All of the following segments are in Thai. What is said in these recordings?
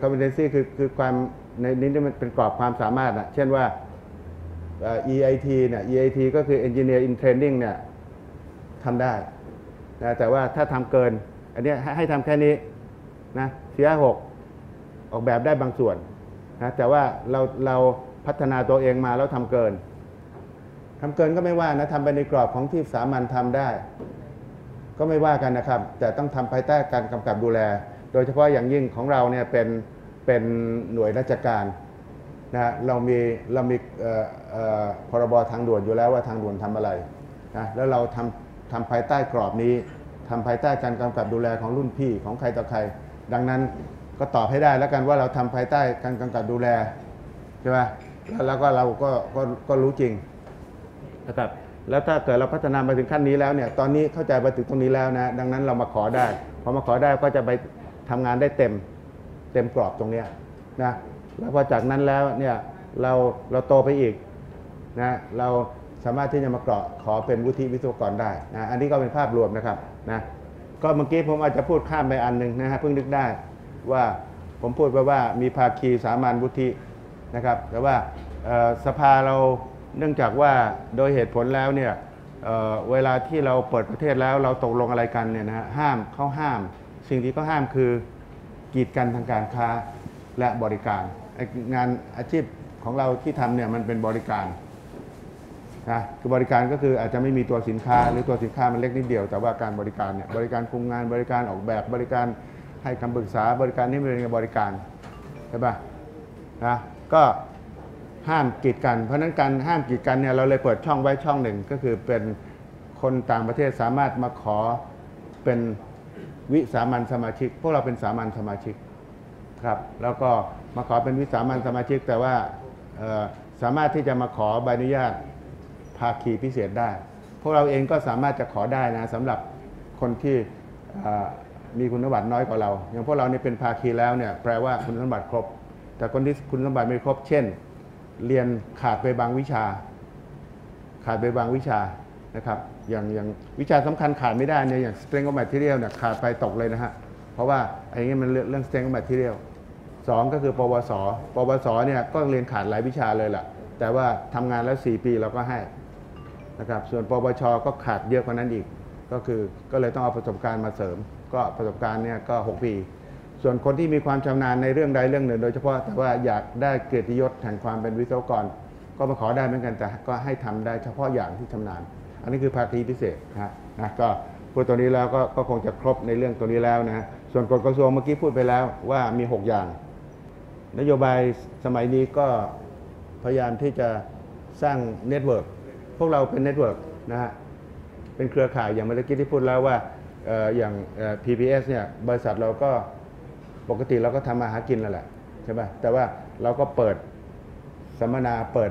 คือ competency คือคือความในนี้มันเป็นกรอบความสามารถนะเช่นว่า EIT เนี่ย EIT ก็คือ Engineer in Training เนี่ยทำได้นะแต่ว่าถ้าทำเกิน อันนี้ให้ให้ทำแค่นี้นะสี่ห้าหกออกแบบได้บางส่วนนะแต่ว่าเราเราพัฒนาตัวเองมาแล้วทำเกินทำเกินก็ไม่ว่านะทำไปในกรอบของที่สามัญทำได้ ก็ไม่ว่ากันนะครับ แต่ต้องทำภายใต้การกำกับดูแล โดยเฉพาะอย่างยิ่งของเราเนี่ยเป็น เป็นหน่วยราชการนะฮะเรามีเรามีเอ่อเอ่อพรบทางด่วนอยู่แล้วว่าทางด่วนทำอะไรนะแล้วเราทำทำภายใต้กรอบนี้ทำภายใต้การกำกับดูแลของรุ่นพี่ของใครต่อใคร ดังนั้นก็ตอบให้ได้แล้วกันว่าเราทำภายใต้การกำกับดูแลใช่ไหมแล้วแล้วก็เราก็ก็ก็รู้จริงนะครับแล้วถ้าเกิดเราพัฒนามาถึงขั้นนี้แล้วเนี่ยตอนนี้เข้าใจไปถึงตรงนี้แล้วนะดังนั้นเรามาขอได้พอมาขอได้ก็จะไปทำงานได้เต็มเต็มกรอบตรงเนี้ยนะแล้วพอจากนั้นแล้วเนี่ยเราเราโตไปอีกนะเราสามารถที่จะมาเกาะขอเป็นวุฒิวิศวกรได้นะอันนี้ก็เป็นภาพรวมนะครับนะก็เมื่อกี้ผมอาจจะพูดข้ามไปอันหนึ่งนะฮะเพิ่งนึกได้ว่าผมพูดไปว่ามีภาคีสามัญวุฒินะครับ แต่ว่าสภาเราเนื่องจากว่าโดยเหตุผลแล้วเนี่ยเเวลาที่เราเปิดประเทศแล้วเราตกลงอะไรกันเนี่ยนะฮะห้ามเขาห้าม สิ่งที่เขาห้ามคือ กีดกันทางการค้าและบริการ งานอาชีพของเราที่ทำเนี่ยมันเป็นบริการนะคือบริการก็คืออาจจะไม่มีตัวสินค้า หรือตัวสินค้ามันเล็กนิดเดียว แต่ว่าการบริการเนี่ยบริการคุมงานบริการออกแบบบริการให้คำปรึกษาบริการนี่เป็นบริการใช่ปะนะก็ห้ามกีดกัน เพราะฉะนั้นการห้ามกีดกันเนี่ยเราเลยเปิดช่องไว้ช่องหนึ่งก็คือเป็นคนต่างประเทศสามารถมาขอเป็น วิสามันสมาชิก พวกเราเป็นสามัญสมาชิกครับแล้วก็มาขอเป็นวิสามันสมาชิก แต่ว่าสามารถที่จะมาขอใบอนุญาตภาคีพิเศษได้ พวกเราเองก็สามารถจะขอได้นะสำหรับคนที่มีคุณสมบัติน้อยกว่าเรา อย่างพวกเราเนี่เป็นภาคีแล้วเนี่ยแปลว่าคุณสมบัติครบ แต่คนที่คุณสมบัติไม่ครบ เช่น เรียนขาดไปบางวิชา ขาดไปบางวิชา นะครับอย่างอย่างวิชาสำคัญขาดไม่ได้เนี่ยอย่าง strength of material เนี่ยขาดไปตกเลยนะฮะ เพราะว่าไอ้นี่มันเรื่อง strength of material สองก็คือ ปวส ปวส เนี่ยก็เรียนขาดหลายวิชาเลยล่ะ แต่ว่าทำงานแล้ว 4 ปีเราก็ให้นะครับ ส่วนปวช ก็ขาดเยอะกว่านั้นอีก ก็คือก็เลยต้องเอาประสบการณ์มาเสริม ก็ประสบการณ์เนี่ยก็ 6 ปี ส่วนคนที่มีความชำนาญในเรื่องใดเรื่องหนึ่ง โดยเฉพาะแต่ว่าอยากได้เกียรติยศแห่งความเป็นวิศวกร ก็มาขอได้เหมือนกันแต่ก็ให้ทำได้เฉพาะอย่างที่ชำนาญ อันนี้คือภาคีพิเศษนะฮะนะก็พูดตัวนี้แล้วก็ก็คงจะครบในเรื่องตัวนี้แล้วนะส่วนกฎกระทรวงเมื่อกี้พูดไปแล้วว่ามี 6 อย่าง นโยบายสมัยนี้ก็พยายามที่จะสร้างเน็ตเวิร์กพวกเราเป็นเน็ตเวิร์กนะฮะเป็นเครือข่ายอย่างเมื่อกี้ที่พูดแล้วว่าอย่าง PPS เนี่ยบริษัทเราก็ปกติเราก็ทำมาหากินแล้วแหละใช่ป่ะแต่ว่าเราก็เปิดสัมมนาเปิด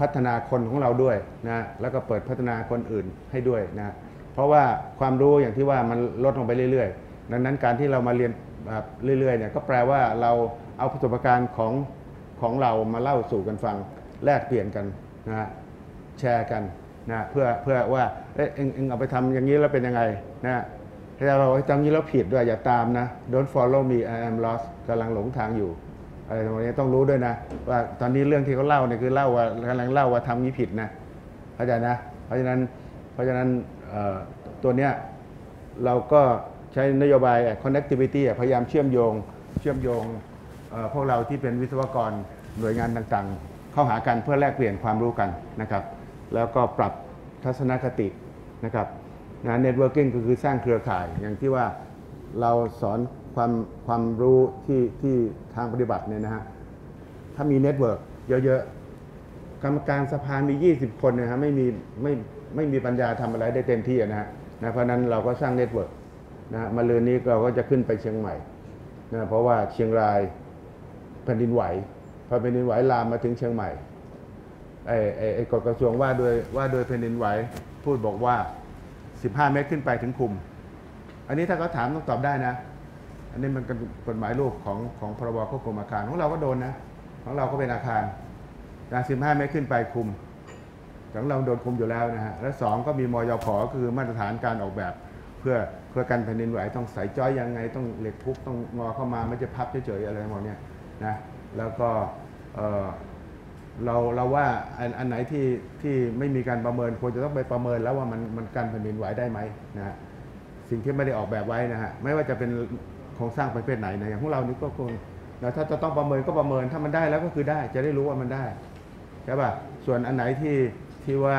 พัฒนาคนของเราด้วยนะแล้วก็เปิดพัฒนาคนอื่นให้ด้วยนะเพราะว่าความรู้อย่างที่ว่ามันลดลงไปเรื่อยๆ ดังนั้นการที่เรามาเรียนแบบเรื่อยๆเนี่ยก็แปลว่าเราเอาประสบการณ์ของของเรามาเล่าสู่กันฟังแลกเปลี่ยนกันนะแชร์กันนะเพื่อเพื่อว่าเอ๊ะเอ็งเอ็งเอาไปทำอย่างนี้แล้วเป็นยังไงนะถ้าเราทำอย่างนี้แล้วผิดด้วยอย่าตามนะ don't follow me I am lost กำลังหลงทางอยู่ อะไรตรงนี้ต้องรู้ด้วยนะ ว่าตอนนี้เรื่องที่เขาเล่าเนี่ยคือเล่าว่ากำลังเล่าว่าทำนี้ผิดนะเข้าใจนะ เพราะฉะนั้นเพราะฉะนั้นตัวเนี้ยเราก็ใช้นโยบาย connectivity พยายามเชื่อมโยงเชื่อมโยงพวกเราที่เป็นวิศวกรหน่วยงานต่างๆ เข้าหากันเพื่อแลกเปลี่ยนความรู้กันนะครับ แล้วก็ปรับทัศนคตินะครับนะเน็ตเวิร์กิ่งก็คือสร้างเครือข่ายอย่างที่ว่าเราสอน ความความรู้ที่ที่ทางปฏิบัติเนี่ยนะฮะถ้ามีเน็ตเวิร์กเยอะๆ กรรมการสภามี 20 คนนะฮะไม่มีไม่ไม่มีปัญญาทำอะไรได้เต็มที่นะฮะนะเพราะนั้นเราก็สร้างเน็ตเวิร์กนะฮะมาเรือนนี้เราก็จะขึ้นไปเชียงใหม่นะเพราะว่าเชียงรายแผ่นดินไหวพอแผ่นดินไหวลามมาถึงเชียงใหม่ไอ้ไอ้ไอ้กฎกระทรวงว่าโดยว่าโดยแผ่นดินไหวพูดบอกว่า 15 เมตรขึ้นไปถึงคุม อันนี้ถ้าเขาถามต้องตอบได้นะ นนี้มันเป็นกฎหมายลูกของของพรบควบคุมอาคารของเราก็โดนนะ ของเราก็เป็นอาคารจาก15 เมตรขึ้นไปคุมของเราโดนคุมอยู่แล้วนะฮะ และสองก็มีมยพคือมาตรฐานการออกแบบ เพื่อเพื่อกันแผ่นดินไหวต้องใส่จ้อยยังไง ต้องเหล็กพุกต้องงอเข้ามาไม่จะพับเฉยๆอะไรทั้งหมดเนี่ยนะแล้วก็เออเราเราว่าอันอันไหนที่ที่ไม่มีการประเมินควรจะต้องไปประเมินแล้วว่ามันมันกันแผ่นดินไหวได้ไหมนะฮะสิ่งที่ไม่ได้ออกแบบไว้นะฮะไม่ว่าจะเป็น โครงสร้างประเภทไหนนะอย่างพวกเรานี่ก็คงนะถ้าจะต้องประเมินก็ประเมินถ้ามันได้แล้วก็คือได้จะได้รู้ว่ามันได้ใช่ป่ะส่วนอันไหนที่ที่ว่า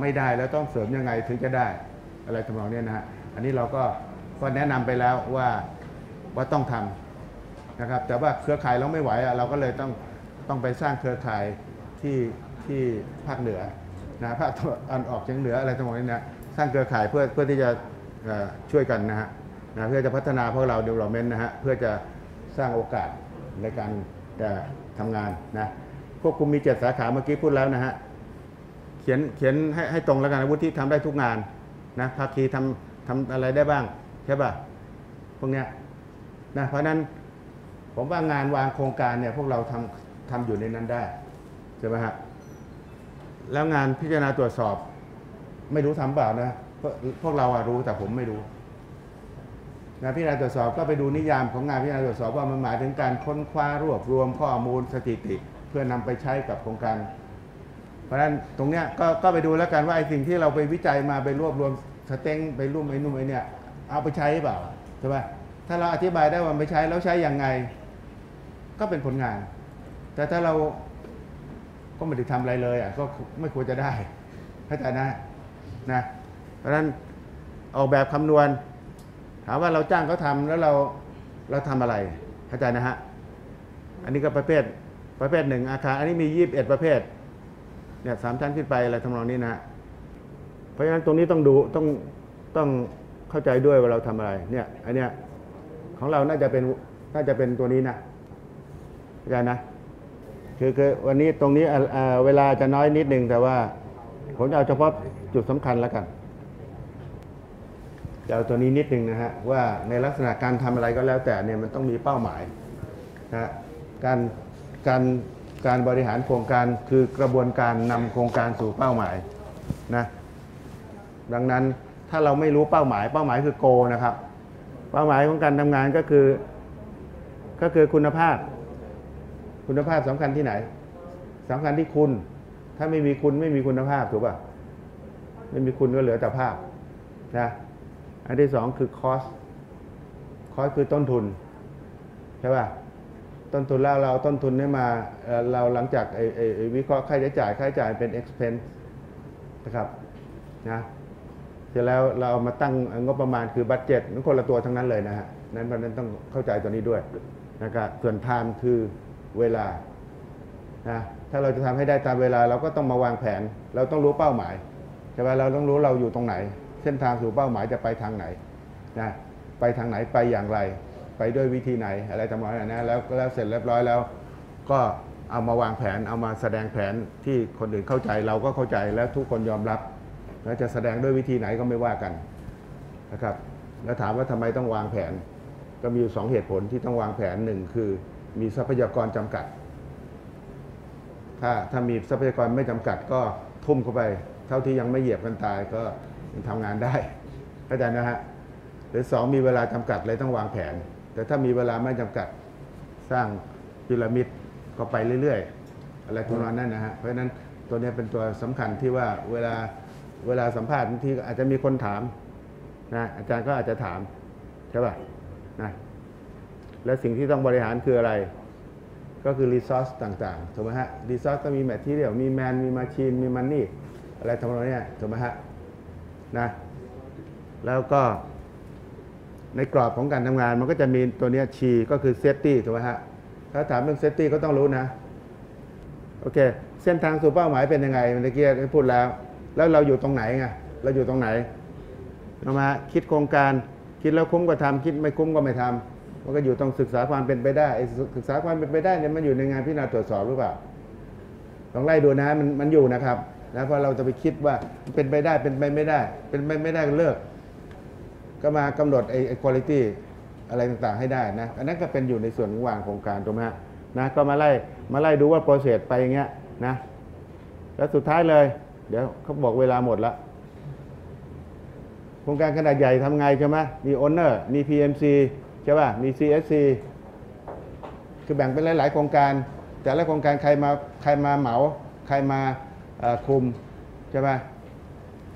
ไม่ได้แล้วต้องเสริมยังไงถึงจะได้ อะไรทำนองเนี้ยนะฮะอันนี้เราก็ก็แนะนำไปแล้วว่าว่าต้องทำนะครับ แต่ว่าเครือข่ายเราไม่ไหวอะเราก็เลยต้องต้องไปสร้างเครือข่ายที่ที่ภาคเหนือนะภาคตะวันออกเฉียงเหนืออะไรทั้งหมดนี้นะสร้างเครือข่ายเพื่อเพื่อที่จะช่วยกันนะฮะ นะเพื่อจะพัฒนาพวกเรา development นะฮะเพื่อจะสร้างโอกาสในการจะทำงานนะควบคุมมีเจ็ดสาขาเมื่อกี้พูดแล้วนะฮะเขียนเขียนให้ให้ตรงแล้วกันอาวุธที่ทำได้ทุกงานนะภาคีทำทำอะไรได้บ้างใช่ป่ะพวกเนี้ยนะเพราะฉะนั้นผมว่างานวางโครงการเนี่ยพวกเราทำทำอยู่ในนั้นได้ใช่ไหมฮะแล้วงานพิจารณาตรวจสอบ ไม่รู้ทำเปล่านะพวกพวกเราอะรู้แต่ผมไม่รู้ งานพิจารณาตรวจสอบก็ไปดูนิยามของงานพิจารณาตรวจสอบว่ามันหมายถึงการค้นคว้ารวบรวมข้อมูลสถิติ เพื่อนำไปใช้กับโครงการ เพราะฉะนั้นตรงเนี้ยก็ก็ไปดูแล้วกันว่าไอ้สิ่งที่เราไปวิจัยมาไปรวบรวมสเต็งไปรุ่มไอ้นุ่มไอ้เนี่ยเอาไปใช้หรือเปล่าใช่ไหมถ้าเราอธิบายได้ว่ามันไปใช้แล้วใช้อย่างไง ก็เป็นผลงาน แต่ถ้าเราก็ไม่ได้ทำอะไรเลยอะก็ไม่ควรจะได้เข้าใจนะนะ เพราะฉะนั้นออกแบบคำนวณามว่าเราจ้างเขาทำแล้วเราเราทำอะไรเข้าใจนะฮะอันนี้ก็ประเภทประเภทหนึ่งอาคารอันนี้มียี่สิบเอ็ดประเภทเนี่ยสามชั้นขึ้นไปอะไรทำนองนี้นะเพราะฉะนั้นตรงนี้ต้องดูต้องต้องเข้าใจด้วยว่าเราทำอะไร เนี่ยอันเนี้ยของเราน่าจะเป็นน่าจะเป็นตัวนี้นะเข้าใจนะคือคือวันนี้ตรงนี้เวลาจะน้อยนิดนึงแต่ว่าผมจะเอาเฉพาะจุดสำคัญแล้วกัน จะเอาตัวนี้นิดนึงนะฮะว่าในลักษณะการทำอะไรก็แล้วแต่เนี่ยมันต้องมีเป้าหมายนะฮะการการการบริหารโครงการคือกระบวนการนำโครงการสู่เป้าหมายนะดังนั้นถ้าเราไม่รู้เป้าหมาย เป้าหมายคือโกนะครับ เป้าหมายของการทำงานก็คือ ก็คือคุณภาพ คุณภาพสำคัญที่ไหนสำคัญที่คุณ ถ้าไม่มีคุณไม่มีคุณภาพถูกป่ะไม่มีคุณก็เหลือแต่ภาพนะ อันที่สองคือคอสคอสคือต้นทุนใช่ป่ะต้นทุนแล้วเราต้นทุนนี้มาเราหลังจากไอ้วิเคราะห์ค่าใช้จ่ายค่าใช้จ่ายเป็น expense นะครับนะเสร็จแล้วเราเอามาตั้งงบประมาณคือบัตเจ็ตนั่นคนละตัวทั้งนั้นเลยนะฮะนั้นเพราะนั้นต้องเข้าใจตัวนี้ด้วยนะครับส่วน time คือเวลานะถ้าเราจะทำให้ได้ตามเวลาเราก็ต้องมาวางแผน เราต้องรู้เป้าหมายใช่ไหมเราต้องรู้เราอยู่ตรงไหน เส้นทางสู่เป้าหมายจะไปทางไหนนะไปทางไหนไปอย่างไร ไปด้วยวิธีไหนอะไรทำนองนั้นนะแล้วแล้วเสร็จเรียบร้อยแล้ว ก็เอามาวางแผนเอามาแสดงแผนที่คนอื่นเข้าใจเราก็เข้าใจแล้วทุกคนยอมรับ แล้วจะแสดงด้วยวิธีไหนก็ไม่ว่ากันนะครับ แล้วถามว่าทำไมต้องวางแผน ก็มีอยู่สองเหตุผลที่ต้องวางแผนหนึ่งคือมีทรัพยากรจำกัด ถ้าถ้ามีทรัพยากรไม่จำกัดก็ทุ่มเข้าไป เท่าที่ยังไม่เหยียบกันตายก็ ยังทำงานได้เข้าใจนะฮะหรือสองมีเวลาจำกัดเลยต้องวางแผน แต่ถ้ามีเวลาไม่จำกัดสร้างพีระมิดก็ไปเรื่อยๆ อะไรประมาณนั้นนะฮะเพราะฉะนั้นตัวนี้เป็นตัวสำคัญที่ว่าเวลาเวลาสัมภาษณ์บางทีอาจจะมีคนถามนะอาจารย์ก็อาจจะถามใช่ป่ะนะและสิ่งที่ต้องบริหารคืออะไร ก็คือรีซอสต่างๆถูกไหมฮะรีซอสก็มีแมททีเทียลมีแมนมีมาชีนมีมันนี่อะไรทำนองนี้ถูกไหมฮะ นะแล้วก็ในกรอบของการทำงานมันก็จะมีตัวนี้ชีก็คือเซฟตี้ถูกไหมฮะ ถ้าถามเรื่องเซฟตี้ก็ต้องรู้นะ โอเค เส้นทางสู่เป้าหมายเป็นยังไงเมื่อกี้ได้พูดแล้ว แล้วเราอยู่ตรงไหนไงเราอยู่ตรงไหนเอามาคิดโครงการคิดแล้วคุ้มก็ทำคิดไม่คุ้มก็ไม่ทำมันก็อยู่ต้องศึกษาความเป็นไปได้ศึกษาความเป็นไปได้เนี่ยมันอยู่ในงานพิจารณาตรวจสอบหรือเปล่าลองไล่ดูนะมันมันอยู่นะครับ นะเพราะเราจะไปคิดว่าเป็นไปได้เป็นไปไม่ได้ เป็นไปไม่ได้ก็เลิก ก็มากำหนดไอ้คุณภาพอะไรต่างๆให้ได้นะอันนั้นก็เป็นอยู่ในส่วนของวางโครงการถูกไหมฮะนะก็มาไล่มาไล่ดูว่าโปรเซสไปอย่างเงี้ยนะแล้วสุดท้ายเลย เดี๋ยวเขาบอกเวลาหมดละโครงการขนาดใหญ่ทำไงใช่ไหมมีโอนเนอร์มี PMC ใช่ป่ะมี CSC คือแบ่งเป็นหลาย ๆ โครงการ แต่ละโครงการใครมาใครมาเหมา ใครมา คุมใช่ไหม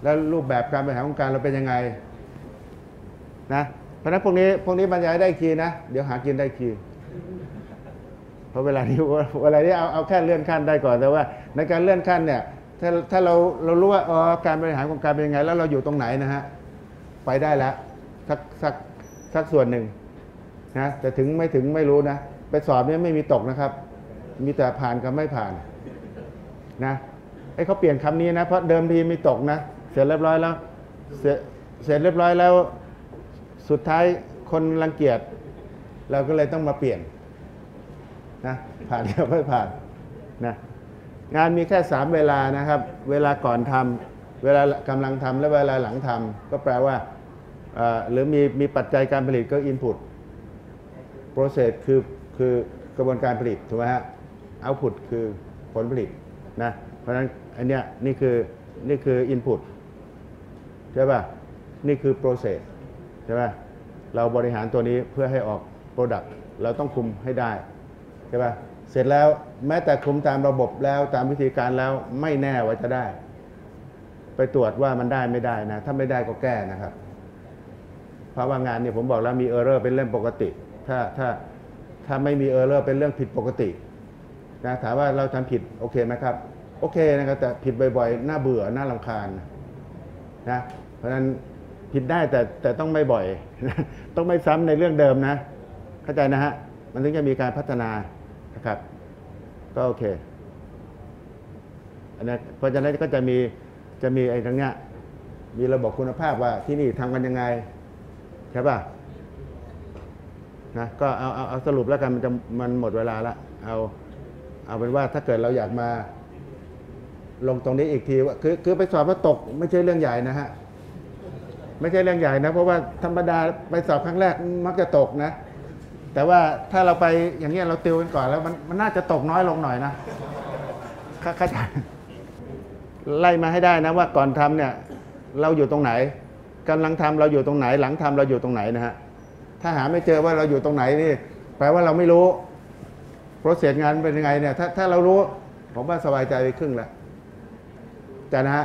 แล้วรูปแบบการบริหารโครงการเราเป็นยังไงนะเพราะนั้นพวกนี้พวกนี้บรรยายได้คีนะ เดี๋ยวหากินได้คีเพราะเวลานี้เวลานี้เอาเอาแค่เลื่อนขั้นได้ก่อนแต่ว่า ในการเลื่อนขั้นเนี่ยถ้าถ้าเราเรารู้ว่าอ๋อการบริหารโครงการเป็นยังไง แล้วเราอยู่ตรงไหนนะฮะไปได้แล้วสักสักสักส่วนหนึ่งนะแต่ถึงไม่ถึงไม่รู้นะ ไปสอบเนี่ยไม่มีตกนะครับ มีแต่ผ่านกับไม่ผ่านนะ ไอ้เขาเปลี่ยนคำนี้นะเพราะเดิมทีมีตกนะ เสร็จเรียบร้อยแล้ว เสร็จเสร็จเรียบร้อยแล้ว สุดท้ายคนรังเกียจเราก็เลยต้องมาเปลี่ยนนะผ่านกับไม่ผ่านนะงานมีแค่3เวลานะครับ เวลาก่อนทำเวลากำลังทำและเวลาหลังทำก็แปลว่าหรือมีมีปัจจัยการผลิตก็ input process คือคือกระบวนการผลิตถูกไหมฮะ output คือผลผลิตนะ เพราะฉะนั้นอันเนี้ยนี่คือนี่คือ input ใช่ป่ะนี่คือ process ใช่ป่ะเราบริหารตัวนี้เพื่อให้ออก product เราต้องคุมให้ได้ใช่ป่ะเสร็จแล้วแม้แต่คุมตามระบบแล้วตามวิธีการแล้วไม่แน่ว่าจะได้ ไปตรวจว่ามันได้ไม่ได้นะ ถ้าไม่ได้ก็แก้นะครับ เพราะว่างานเนี่ยผมบอกแล้วมีเออร์เรอร์เป็นเรื่องปกติ ถ้าถ้าถ้าไม่มีเออร์เรอร์เป็นเรื่องผิดปกตินะถามว่าเราทำผิดโอเคไหมครับ โอเคนะครับแต่ผิดบ่อยๆน่าเบื่อน่ารำคาญนะเพราะฉะนั้นผิดได้แต่แต่ต้องไม่บ่อย ต้องไม่ซ้ำในเรื่องเดิมนะ เข้าใจนะฮะมันถึงจะมีการพัฒนานะครับ ก็โอเคอันนี้เพราะฉะนั้นก็จะมีจะมีไอ้ตรงเนี้ยมีระบบคุณภาพว่าที่นี่ทำกันยังไงใช่ป่ะนะก็เอาเอาเอาสรุปแล้วกันมันจะมันหมดเวลาละเอาเอาเป็นว่าถ้าเกิดเราอยากมา ลงตรงนี้อีกทีว่าคือคือไปสอบว่าตกไม่ใช่เรื่องใหญ่นะฮะไม่ใช่เรื่องใหญ่นะ เพราะว่าธรรมดาไปสอบครั้งแรกมักจะตกนะ แต่ว่าถ้าเราไปอย่างเงี้ยเราติวกันก่อนแล้วมันมันน่าจะตกน้อยลงหน่อยนะเข้าจ้าใจไล่มาให้ได้นะว่าก่อนทำเนี่ย เราอยู่ตรงไหนกำลังทำเราอยู่ตรงไหน หลังทำเราอยู่ตรงไหนนะฮะถ้าหาไม่เจอว่าเราอยู่ตรงไหนนี่แปลว่าเราไม่รู้โปรเซสงานเป็นยังไงเนี่ยถ้าถ้าเรารู้ผมว่าสบายใจไปครึ่งแล้ว แต่นะฮะ